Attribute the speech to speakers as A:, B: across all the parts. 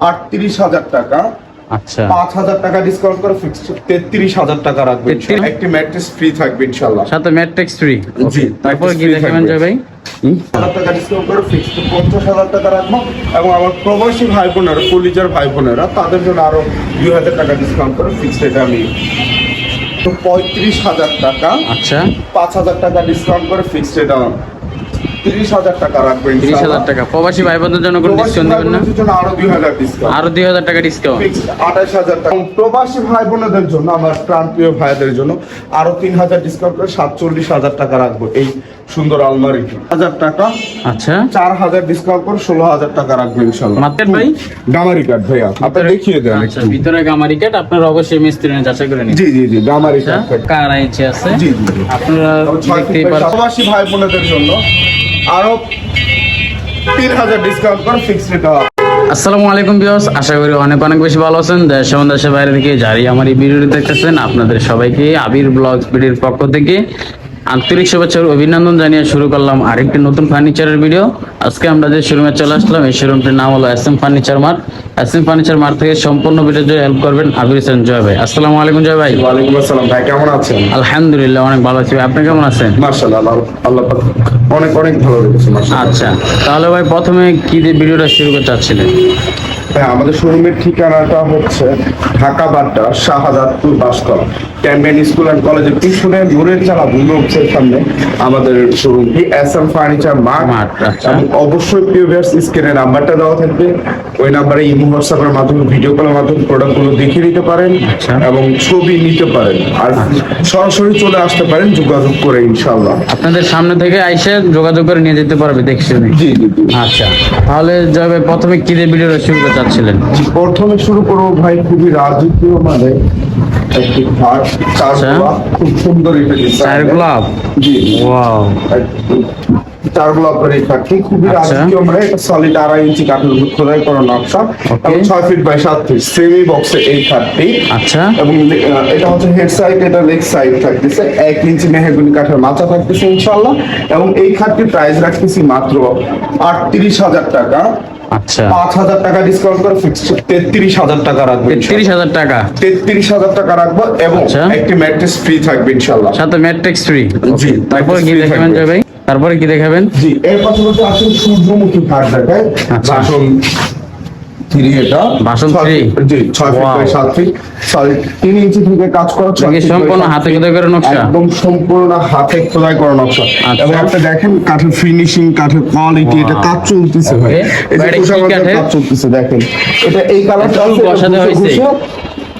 A: আটত্রিশ হাজার টাকা।
B: আচ্ছা।
A: পাঁচ হাজার টাকা ডিসকাউন্ট করে ফিক্সড তেত্রিশ হাজার টাকা রাখবেন একটি ম্যাট্রেস ফ্রি থাকবে ইনশাল্লাহ।
B: সাথে ম্যাট্রিক্স ফ্রি
A: জি,
B: তারপর কি দেখাবেন জয় ভাই?
A: হাজার টাকা ডিসকাউন্ট করে ফিক্সড পঞ্চাশ হাজার টাকা রাখব এবং আমার প্রবাসী ভাই বোনেরা কলিজার ভাই বোনেরা তাদের জন্য আরও দুই হাজার টাকা ডিসকাউন্ট করে ফিক্সড এটা আমি পঁয়ত্রিশ হাজার টাকা।
B: আচ্ছা।
A: পাঁচ হাজার টাকা ডিসকাউন্ট করে ফিক্সড এটা তিরিশ হাজার টাকা রাখবেন
B: তিরিশ হাজার টাকা। প্রবাসী ভাই বোনদের জন্য কোনো ডিসকাউন্ট দেবেন না?
A: জন্য আরও দুই হাজার ডিসকাউন্ট
B: আরও দুই হাজার টাকা ডিসকাউন্ট
A: আঠাশ হাজার টাকা। প্রবাসী ভাই বোনেদের জন্য আমার প্রান্তীয় ভাইদের জন্য আরও তিন হাজার ডিসকাউন্ট করে সাতচল্লিশ হাজার টাকা রাখব এই সুন্দর আলমারি হাজার টাকা।
B: আচ্ছা।
A: চার হাজার ডিসকাউন্ট করে ষোলো হাজার টাকা রাখব ইনশাল্লাহ
B: মাত্র ভাই?
A: গামারি কার্ড ভাইয়া আপনি দেখিয়ে দেন
B: আচ্ছা ভিতরে গামারি কাট আপনারা অবশ্যই মিস্ত্রি যাচাই করে নিন।
A: জি জি জি গামারি
B: আচ্ছা কার আছে?
A: জি জি জি।
B: আপনারা দেখতেই
A: ফিট প্রবাসী ভাই বোনেদের জন্য আরও তিন হাজার ডিসকাউন্ট করে ফিক্সড রেট
B: আসসালামু আলাইকুম বিয়স আশা করি অনেক অনেক বেশি ভালো আছেন। দেশ এবং দেশের বাইরে থেকে যারই আমার এই ভিডিওটি দেখতেছেন, আপনাদের সবাইকে আবির ব্লগ ভিডিওর পক্ষ থেকে আন্তরিক শুভেচ্ছা ও অভিনন্দন জানিয়ে শুরু করলাম আরেকটি নতুন ফার্নিচারের ভিডিও। আজকে আমরা যে শোরুমে চলে আসলাম এই শোরুমটির নাম হলো S M furniture mart S M furniture mart থেকে সম্পূর্ণ ভিডিও জুড়ে হেল্প করবেন আবির হোসেন জয় ভাই। আসসালামু আলাইকুম জয় ভাই।
A: ওয়ালাইকুম আসসালাম ভাই কেমন আছেন?
B: আলহামদুলিল্লাহ অনেক ভালো আছি। আপনি কেমন আছেন?
A: মার্শাল্লাহ আল্লাহ অনেক অনেক ভালো লেগেছে
B: আচ্ছা তাহলে ভাই প্রথমে কি দিয়ে ভিডিওটা শুরু করতে চাচ্ছিলেন?
A: হ্যাঁ আমাদের শোরুমের ঠিকানাটা হচ্ছে ঢাকা বাড্ডা শাহজাদপুর বাসকল ক্যাম্পেন স্কুল অ্যান্ড কলেজের পিছনে নূরের চালা বুলবক্সের সামনে আমাদের শোরুমটি এস এম ফার্নিচার মার্ট
B: আচ্ছা।
A: এবং অবশ্যই পিওভিয়ার্স স্ক্রিনে নাম্বারটা দেওয়া থাকবে। ওই নাম্বারে ইমো হোয়াটসঅ্যাপের মাধ্যমে ভিডিও কলের মাধ্যমে প্রোডাক্টগুলো দেখে নিতে পারেন
B: আচ্ছা।
A: এবং ছবি নিতে পারেন। আর সরাসরি চলে আসতে পারেন যোগাযোগ করে ইনশাল্লাহ
B: আপনাদের সামনে থেকে আইসে যোগাযোগ করে নিয়ে যেতে পারবে দেখছি
A: জি জি জি।
B: আচ্ছা। তাহলে যাবে প্রথমে কি দিয়ে ভিডিওটা শুরু করতে চাচ্ছিলেন
A: প্রথমে শুরু করব ভাই খুবই রাজকীয় মানে একটি চার
B: আচ্ছা।
A: খুব সুন্দর এটা।
B: চায়ের গোলাপ?
A: জি
B: ওয়াও।
A: খুবই
B: আচ্ছা।
A: রাজকীয় মানে এটা সলিড আড়াই ইঞ্চি কাঠের উপর খোদাই করা নকশা। এবং ছয় ফিট বাই সাত ফিট সেমি বক্সে এই খাটটি
B: আচ্ছা।
A: এবং এটা হচ্ছে হেড সাইড এটা লেগ সাইড থাকতেছে। এক ইঞ্চি মেহেগুনি কাঠের মাচা থাকতেছে ইনশাল্লাহ এবং এই খাটটির প্রাইস রাখতেছি মাত্র আটত্রিশ হাজার টাকা।
B: আচ্ছা।
A: পাঁচ হাজার টাকা ডিসকাউন্ট করে ফিক্সড তেত্রিশ হাজার টাকা রাখব
B: হাজার টাকা?
A: তেত্রিশ হাজার টাকা রাখব এবং
B: আচ্ছা।
A: একটি ম্যাট্রেস ফ্রি থাকবে ইনশাল্লাহ
B: সাথে ম্যাট্রিক্স ফ্রি
A: জি,
B: তারপরে কি
A: free
B: দেখাবেন
A: থাকবে।
B: জয় ভাই? তারপরে কি দেখাবেন
A: জি এর পাশাপাশি আসুন সূর্যমুখী কাঠ দেখায়
B: আচ্ছা।
A: বাসন থ্রি এটা? ফিট- জি ছয় ফিট বাই সাত ফিট সরি তিন ইঞ্চি থেকে কাজ করা ছয়
B: সম্পূর্ণ হাতে খোদাই করে নকশা?
A: একদম সম্পূর্ণ হাতে খোদাই করা নকশা
B: আচ্ছা।
A: এবং আপনি দেখেন কাঠের ফিনিশিং কাঠের কোয়ালিটি এটা কাজ চলতেছে ভাই. এই যে? কাজ চলতেছে দেখেন এটা এই কালারটা
B: বসানো হয়েছে?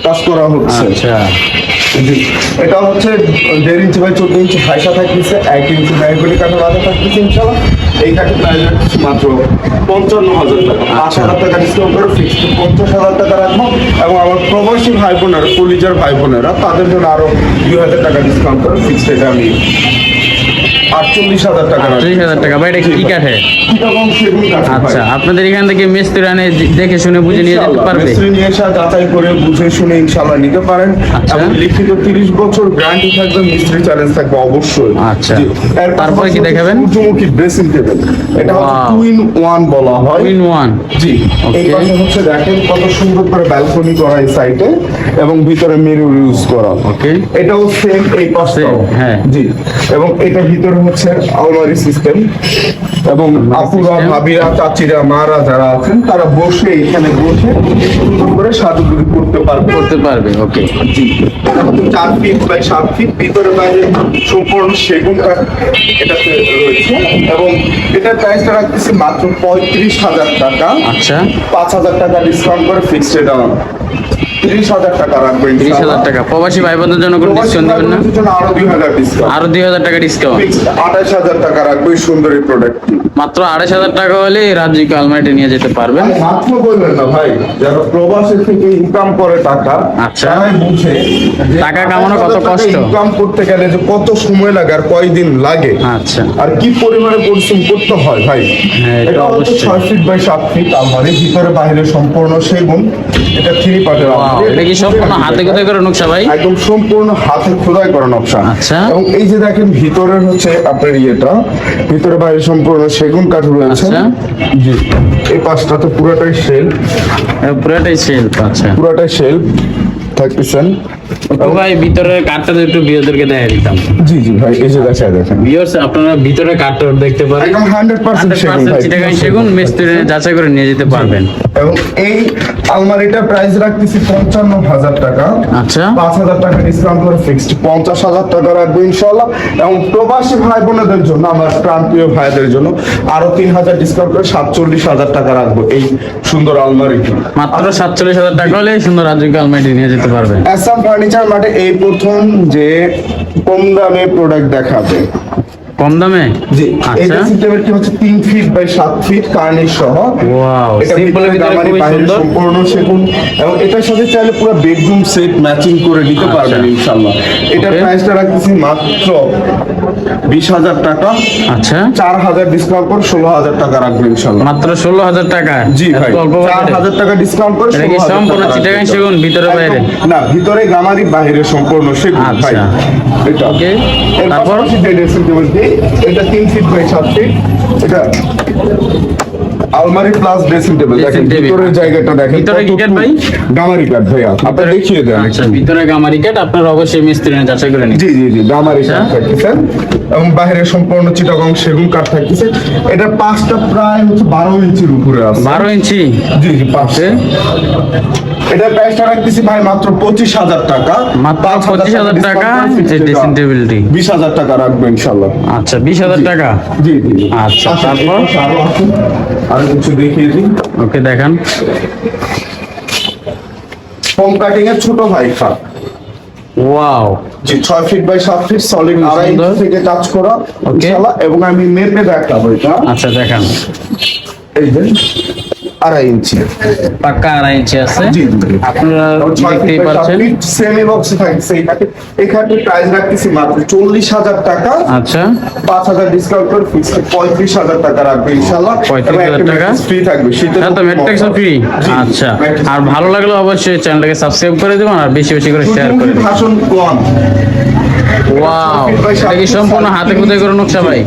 A: কাজ করা হচ্ছে।
B: আচ্ছা।
A: এটা হচ্ছে দেড় ইঞ্চি বাই চোদ্দ ইঞ্চি ফাইসা থাকতেছে এক ইঞ্চি মেহগুলি কাঠের মাথা থাকতেছে ইনশাল্লাহ। এই কাঠের প্রাইস মাত্র পঞ্চান্ন হাজার টাকা। পাঁচ
B: আচ্ছা।
A: হাজার টাকা ডিসকাউন্ট করে ফিক্সড পঞ্চাশ হাজার টাকা রাখব এবং আমার প্রবাসী ভাই বোনেরা কলিজার ভাই বোনেরা তাদের জন্য আরও দুই হাজার টাকা ডিসকাউন্ট করে ফিক্সড এটা আমি আটচল্লিশ হাজার টাকা রাখব।
B: হাজার টাকা। ভাই এটা কি কাঠে
A: চিটাগং সেগুন কাঠ ভাই।
B: আচ্ছা আপনাদের এখান থেকে মিস্ত্রি আনে দেখে শুনে বুঝে নিয়ে যেতে পারবে?
A: মিস্ত্রি নিয়ে এসে যাচাই করে বুঝে শুনে ইনশাল্লাহ নিতে পারেন।
B: আচ্ছা।
A: এবং লিখিত তিরিশ বছর গ্যারান্টি থাকবে মিস্ত্রি চ্যালেঞ্জ থাকবে অবশ্যই।
B: আচ্ছা। তারপরে কি দেখাবেন?
A: সূর্যমুখী ড্রেসিং টেবিল এটা হচ্ছে টু ইন ওয়ান বলা হয়।
B: ইন ওয়ান
A: জি। এই পাশে হচ্ছে দেখেন কত সুন্দর করে ব্যালকনি করা এই সাইডে এবং ভিতরে মিরর ইউজ করা।
B: ওকে
A: এটাও সেম এই পাশে
B: হ্যাঁ।
A: জি। এবং এটার ভিতরে হচ্ছে আলমারি সিস্টেম এবং আপুরা ভাবিরা চাচিরা মারা যারা আছেন তারা বসে এখানে বসে সুন্দর করে সাজুগুজি করতে পারবে।
B: করতে পারবে ওকে
A: জি। এটা চার ফিট বাই সাত ফিট ভিতরে বাইরে সম্পূর্ণ সেগুন এটাতে রয়েছে এবং এটার প্রাইসটা রাখতেছি মাত্র পঁয়ত্রিশ হাজার টাকা।
B: আচ্ছা।
A: পাঁচ হাজার টাকা ডিসকাউন্ট করে ফিক্সড এটা তিরিশ হাজার টাকা রাখবেন
B: তিরিশ হাজার টাকা। প্রবাসী ভাই বোনদের জন্য কোনো ডিসকাউন্ট দেবেন না?
A: আরও দুই হাজার ডিসকাউন্ট
B: আরও দুই হাজার টাকা ডিসকাউন্ট
A: আঠাশ হাজার টাকা রাখব সুন্দর এই প্রোডাক্ট
B: মাত্র আড়াইশ হাজার টাকা হলে রাজ্যকে আলমারিটা নিয়ে যেতে পারবেন।
A: মাত্র বলবেন না ভাই যারা প্রবাসী থেকে ইনকাম করে টাকা
B: আচ্ছা।
A: বুঝে
B: টাকা কামানো কত কষ্ট।
A: ইনকাম করতে গেলে যে কত সময় লাগে আর কয়দিন লাগে।
B: আচ্ছা।
A: আর কি পরিমাণে পরিশ্রম করতে হয় ভাই।
B: হ্যাঁ, এটা অবশ্যই।
A: ছয় ফিট বাই সাত ফিট আলমারি ভিতরে বাইরে সম্পূর্ণ সেগুন। এটা থ্রি পার্টের আলমারি।
B: এটা কি সম্পূর্ণ হাতে কোথায় করে নকশা ভাই?
A: একদম সম্পূর্ণ হাতে খোদাই করা নকশা।
B: আচ্ছা।
A: এবং এই যে দেখেন ভিতরের হচ্ছে আপনার ইয়েটা ভিতরে বাইরে সম্পূর্ণ সেগুন কাঠ রয়েছে।
B: আচ্ছা।
A: জি। এই পাশটা তো পুরোটাই সেল
B: পুরোটাই সেল আচ্ছা।
A: পুরোটাই সেল থাকতেছেন
B: ও ভাই ভিতরে কাঠটা একটু বিয়োদেরকে দেখা দিতাম।
A: জি জি ভাই এই যে দেখা দেখেন।
B: ভিউয়ার্স আপনারা ভিতরে কাঠটা দেখতে পারেন।
A: একদম হান্ড্রেড পার্সেন্ট সেগুন ভাই
B: চিটাগাং সেগুন মিস্ত্রি যাচাই করে নিয়ে যেতে পারবেন।
A: এবং এই আলমারিটার প্রাইস রাখতেছি পঞ্চান্ন হাজার টাকা।
B: আচ্ছা।
A: পাঁচ হাজার টাকা ডিসকাউন্ট করে ফিক্সড পঞ্চাশ হাজার টাকা রাখব ইনশাল্লাহ এবং প্রবাসী ভাই বোনেদের জন্য আমার প্রান্তীয় ভাইদের জন্য আরও তিন হাজার ডিসকাউন্ট করে সাতচল্লিশ হাজার টাকা রাখব এই সুন্দর আলমারিটি
B: মাত্র সাতচল্লিশ হাজার টাকা হলে সুন্দর রাজুক আলমারি নিয়ে যেতে পারবেন।
A: অ্যাসাম ফার্নিচার মাঠে এই প্রথম যে কম দামে প্রোডাক্ট দেখাবে।
B: কম দামে?
A: জি
B: আচ্ছা।
A: হচ্ছে তিন ফিট বাই সাত ফিট কার্নিশ সহ।
B: ওয়াও সিম্পলের ভিতরে খুবই সুন্দর।
A: সম্পূর্ণ সেগুন এবং এটার সাথে চাইলে পুরো বেডরুম সেট ম্যাচিং করে নিতে
B: আচ্ছা।
A: পারবেন ইনশাল্লাহ এটার
B: Okay.
A: প্রাইসটা রাখতেছি মাত্র বিশ হাজার টাকা।
B: আচ্ছা।
A: চার হাজার ডিসকাউন্ট করে ষোলো হাজার টাকা রাখবেন ইনশাল্লাহ
B: মাত্র ষোলো হাজার টাকা?
A: জি ভাই
B: অল্প
A: চার
B: বাজেটে?
A: হাজার টাকা ডিসকাউন্ট করে
B: এটা কি
A: 16,000
B: সম্পূর্ণ
A: টাকা
B: চিটাগাং সেগুন ভিতরে বাইরে?
A: না ভিতরে গামারি বাইরে সম্পূর্ণ সেগুন
B: আচ্ছা।
A: ভাই এটা।
B: Okay.
A: এর
B: তারপর?
A: যে ড্রেসিং টেবিলটি এটা তিন ফিট বাই সাত এটা আলমারি প্লাস ড্রেসিং টেবিল দেখেন ভিতরের জায়গাটা দেখেন
B: ভিতরে কি কাঠ ভাই?
A: গামারি কাঠ ভাইয়া আপনি দেখিয়ে দেন
B: আচ্ছা ভিতরে গামারি কাঠ আপনারা অবশ্যই মিস্ত্রি নিয়ে যাচাই করে নিন।
A: জি জি জি গামারি
B: আচ্ছা।
A: থাকতেছে এবং বাইরে সম্পূর্ণ চিটাগং সেগুন কাঠ থাকতেছে। এটা পাঁচটা প্রায় হচ্ছে বারো ইঞ্চির উপরে আছে।
B: বারো ইঞ্চি?
A: জি জি পাঁচে এটা প্রাইসটা রাখতেছি ভাই মাত্র পঁচিশ হাজার টাকা।
B: মাত্র
A: পাঁচ
B: 25,000 টাকা এই dressing table-টি।
A: বিশ হাজার টাকা রাখব ইনশাল্লাহ।
B: আচ্ছা বিশ হাজার টাকা?
A: জি জি।
B: আচ্ছা, তারপর?
A: আরও কিছু দেখিয়ে দিই।
B: ওকে দেখান।
A: ফোম কাটিং এর ছোট ভাই খাট
B: ওয়াও
A: জি ছয় ফিট বাই সাত ফিট সলিড আড়াই ইঞ্চি থেকে টাচ করা
B: ওকে।
A: ইনশাল্লাহ এবং আমি মেপে দেখাবো এটা।
B: আচ্ছা দেখান।
A: এই যে। আড়াই ইঞ্চি।
B: পাক্কা আড়াই ইঞ্চি আছে।
A: জি জি
B: আপনারা দেখতেই পাচ্ছেন।
A: সেমি বক্সে থাকছে এখানে এখানে প্রাইস রাখতেছি মাত্র চল্লিশ হাজার টাকা।
B: আচ্ছা।
A: পাঁচ হাজার ডিসকাউন্ট করে ফিক্স পঁয়ত্রিশ হাজার টাকা রাখবে ইনশাল্লাহ
B: 35,000 টাকা?
A: ফ্রি থাকবে। শীতের
B: হ্যাঁ তো মেট্রিক্স ফ্রি আচ্ছা। আর ভালো লাগলে অবশ্যই চ্যানেলটাকে সাবস্ক্রাইব করে দেবেন আর বেশি বেশি করে শেয়ার করে
A: ভাষণ কম
B: ওয়াও এটা কি সম্পূর্ণ হাতে খুদাই করে নকশা ভাই?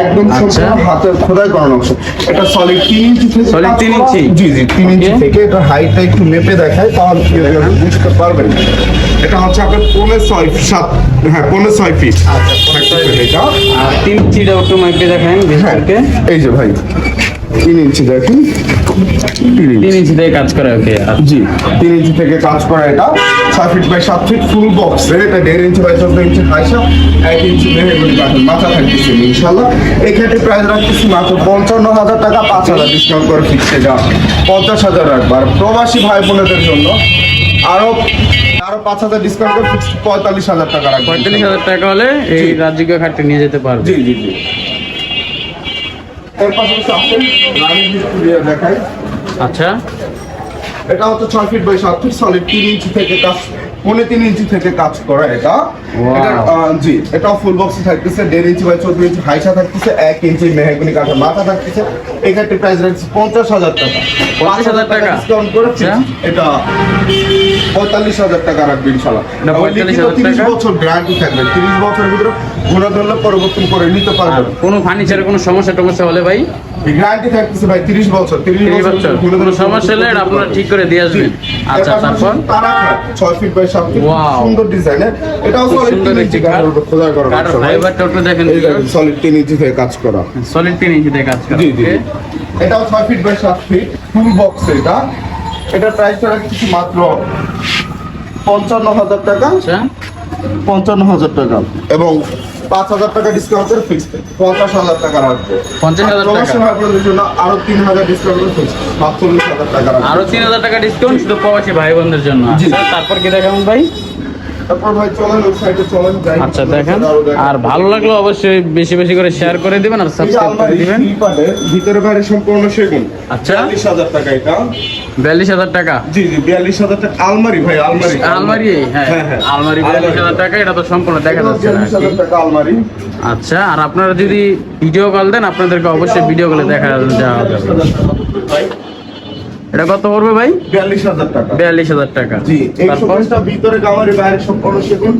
A: একদম
B: আচ্ছা।
A: সম্পূর্ণ হাতে খোদাই করা নকশা। এটা সলিড ইঞ্চি করা।
B: ইঞ্চি?
A: জি জি তিন ইঞ্চি থেকে এটা হাইটটা একটু মেপে দেখায় তাহলে কি বুঝতে পারবেন। এটা হচ্ছে আপনার পনেরো ছয় সাত হ্যাঁ পনেরো ছয় ফিট। আচ্ছা এটা।
B: তিন ইঞ্চিটা একটু মেপে দেখায় ভিতরকে।
A: এই যে ভাই তিন ইঞ্চি দেখেন। তিন ইঞ্চি।
B: থেকে কাজ করে ওকে
A: জি তিন ইঞ্চি থেকে কাজ করা এটা। ছয় ফিট বাই সাত ফিট ফুল বক্স এটা দেড় ইঞ্চি বাই চোদ্দ ইঞ্চি হাইসা। এক ইঞ্চি মেহেগুলি কাঠের মাথা থাকতেছে ইনশাল্লাহ প্রাইস রাখতেছি মাত্র পঞ্চান্ন হাজার টাকা পাঁচ হাজার ডিসকাউন্ট করে ফিক্সড এটা পঞ্চাশ হাজার রাখব আর প্রবাসী ভাই বোনেদের জন্য আরও আরও পাঁচ হাজার ডিসকাউন্ট করে ফিক্সড পঁয়তাল্লিশ হাজার টাকা রাখব।
B: পঁয়তাল্লিশ হাজার টাকা হলে এই। রাজ্যিক খাটটা নিয়ে যেতে পারবে।
A: জি জি জি। এর পাশাপাশি আসেন রানী দেখাই।
B: আচ্ছা।
A: এটা হচ্ছে ছয় ফিট বাই সাত ফিট সলিড তিন ইঞ্চি থেকে কাজ পৌনে তিন ইঞ্চি থেকে কাজ করা এটা। জি এটা ফুল বক্সে থাকতেছে দেড় ইঞ্চি বাই চোদ্দ ইঞ্চি হাইসা থাকতেছে এক ইঞ্চি মেহগুনি কাঠের মাথা থাকতেছে। এখানে প্রাইস রাখছে পঞ্চাশ হাজার টাকা।
B: 50,000 টাকা?
A: ডিসকাউন্ট করে
B: আচ্ছা।
A: এটা পঁয়তাল্লিশ হাজার টাকা রাখবে ইনশাল্লাহ তিরিশ বছর গ্যারান্টি থাকবে। তিরিশ বছরের ভিতরে ঘোরা ধরলে পরিবর্তন করে নিতে পারবেন
B: কোনো ফার্নিচারের কোনো সমস্যা টমস্যা হলে ভাই?
A: গ্যারান্টি থাকতেছে ভাই তিরিশ বছর। তিরিশ
B: তিরিশ
A: বছর
B: বছর। কোনো সমস্যা হলে আপনারা ঠিক করে দিয়ে আসবেন। আচ্ছা তারপর?
A: ছয় ফিট বাই
B: Wow.
A: সুন্দর ডিজাইনের এটাও সলিড তিন ইঞ্চি কাঠের উপর খোদাই করা
B: কাঠের। ফাইবারটা একটু দেখেন
A: এই দেখেন সলিড তিন ইঞ্চি থেকে কাজ করা।
B: সলিড তিন ইঞ্চি দিয়ে কাজ করে
A: জি জি এটাও ছয় ফিট বাই সাত ফিট ফুল বক্স এটা। এটার প্রাইসটা রাখছি মাত্র পঞ্চান্ন হাজার টাকা।
B: আচ্ছা।
A: পঞ্চান্ন হাজার টাকা। এবং পাঁচ হাজার টাকা ডিসকাউন্ট করে ফিক্সড পঞ্চাশ হাজার টাকা রাখবে।
B: 50,000 টাকা।
A: প্রবাসী ভাইবোনদের জন্য আরও তিন হাজার ডিসকাউন্ট করে ফিক্সড সাতচল্লিশ হাজার টাকা রাখবে।
B: আরও তিন হাজার টাকা ডিসকাউন্ট শুধু প্রবাসী ভাই বোনদের জন্য তারপর কি দেখাবেন ভাই?
A: ভাই
B: আচ্ছা দেখেন।
A: আর
B: ভালো লাগল অবশ্যই বেশি বেশি করে শেয়ার করে দিবেন আর সাবস্ক্রাইব করে দিবেন।
A: ভিতরে বাইরে সম্পূর্ণ সেগুন।
B: আচ্ছা।
A: বিয়াল্লিশ হাজার টাকা এটা।
B: বিয়াল্লিশ হাজার টাকা?
A: জি জি বিয়াল্লিশ হাজার টাকা। আলমারি ভাই আলমারি।
B: আলমারি? হ্যাঁ
A: হ্যাঁ, হ্যাঁ।
B: আলমারি বিয়াল্লিশ হাজার টাকা এটা তো সম্পূর্ণ দেখা যাচ্ছে না
A: টাকা আলমারি।
B: আচ্ছা আর আপনারা যদি ভিডিও কল দেন আপনাদেরকে অবশ্যই ভিডিও কলে দেখা যাওয়া যাবে এটা কত পড়বে ভাই?
A: বিয়াল্লিশ হাজার টাকা।
B: বিয়াল্লিশ হাজার টাকা।
A: জি
B: তারপর?
A: ভিতরে গামারি বাইরে সম্পূর্ণ সেগুন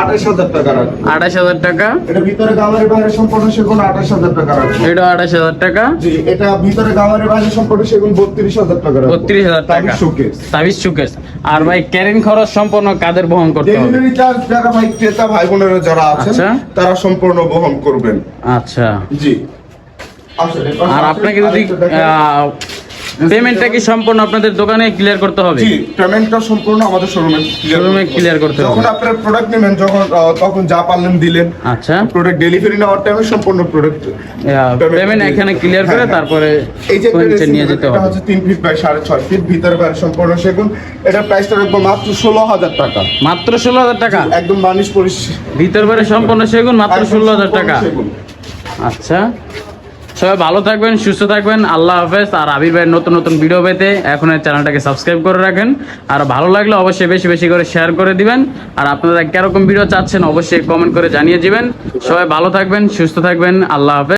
A: আঠাশ হাজার টাকা রাখব।
B: আঠাশ হাজার টাকা?
A: এটা ভিতরে গামারি বাইরে সম্পূর্ণ সেগুন আঠাশ হাজার টাকা রাখব।
B: এটা আঠাশ হাজার টাকা?
A: জি এটা ভিতরে গামারি বাইরে সম্পূর্ণ সেগুন বত্রিশ হাজার টাকা রাখব।
B: বত্রিশ হাজার টাকা।
A: শোকেস।
B: তাবিজ সুকেশ আর ভাই ক্যারিং খরচ সম্পূর্ণ কাদের বহন করতে হবে?
A: ডেলিভারি চার্জ যারা ভাই ক্রেতা ভাই বোনেরা যারা আছেন
B: আচ্ছা।
A: তারা সম্পূর্ণ বহন করবেন।
B: আচ্ছা।
A: জি।
B: আর আপনাকে যদি। পেমেন্টটা কি সম্পূর্ণ আপনাদের দোকানে ক্লিয়ার করতে হবে?
A: জি পেমেন্টটা সম্পূর্ণ আমাদের শোরুমে
B: এ clear করতে হবে।
A: যখন আপনার প্রোডাক্ট নেবেন যখন তখন যা পারলেন দিলেন।
B: আচ্ছা।
A: প্রোডাক্ট ডেলিভারি নেওয়ার টাইমে সম্পূর্ণ প্রোডাক্ট
B: পেমেন্ট এখানে ক্লিয়ার করে
A: হ্যাঁ,
B: তারপরে
A: এই যে
B: নিয়ে যেতে
A: এটা
B: হবে।
A: হচ্ছে তিন ফিট বাই সাড়ে ছয় ফিট ভিতরে বাইরে সম্পূর্ণ সেগুন। এটা প্রাইসটা রাখব মাত্র ষোলো হাজার টাকা।
B: মাত্র ষোলো হাজার টাকা?
A: একদম বানিশ পরিষ্কার
B: ভিতর বারে সম্পূর্ণ সেগুন মাত্র
A: একদম
B: ষোলো হাজার টাকা?
A: সম্পূর্ণ
B: আচ্ছা। সবাই ভালো থাকবেন, সুস্থ থাকবেন। আল্লাহ হাফেজ। আর আবির ভাইয়ের নতুন নতুন ভিডিও পেতে এখন এই চ্যানেলটাকে সাবস্ক্রাইব করে রাখেন। আর ভালো লাগলে অবশ্যই বেশি বেশি করে শেয়ার করে দিবেন। আর আপনারা কীরকম ভিডিও চাচ্ছেন অবশ্যই কমেন্ট করে জানিয়ে দিবেন। সবাই ভালো থাকবেন, সুস্থ থাকবেন। আল্লাহ হাফেজ।